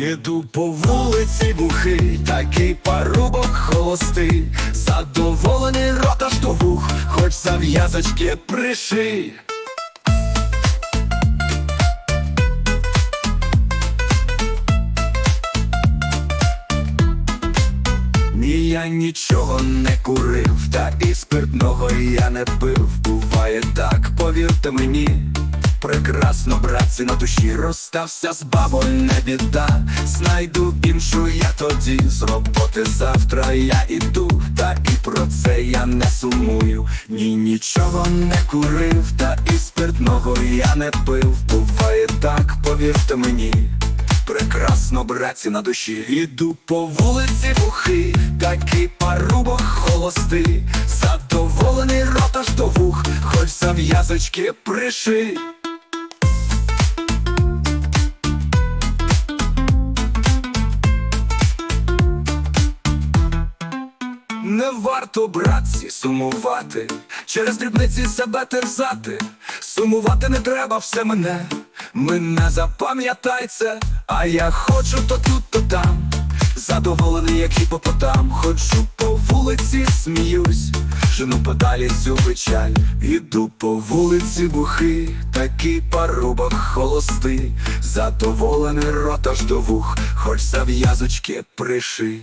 Іду по вулиці бухий, такий парубок холостий, задоволений рота ж до вух, хоч зав'язочки приший. Ні, я нічого не курив, та і спиртного я не пив. Буває так, повірте мені. Прекрасно, братці, на душі розстався з бабою не біда. Знайду іншу я тоді з роботи завтра я іду, та і про це я не сумую. Ні, нічого не курив, та і спиртного я не пив. Буває так, повірте мені. Прекрасно, братці, на душі Іду по вулиці бухий, такий парубок холостий, задоволений рота ж до вух, хоч зав'язочки приший. Не варто, братці, сумувати, через дрібниці себе терзати. Сумувати не треба все мене, мене запам'ятай це, а я хочу то тут, то там. Задоволений, як хіпопотам, ходжу по вулиці, сміюсь, жену подалі цю печаль, іду по вулиці бухий, такий парубок холостий, задоволений рота ж до вух, хоч зав'язочки приший.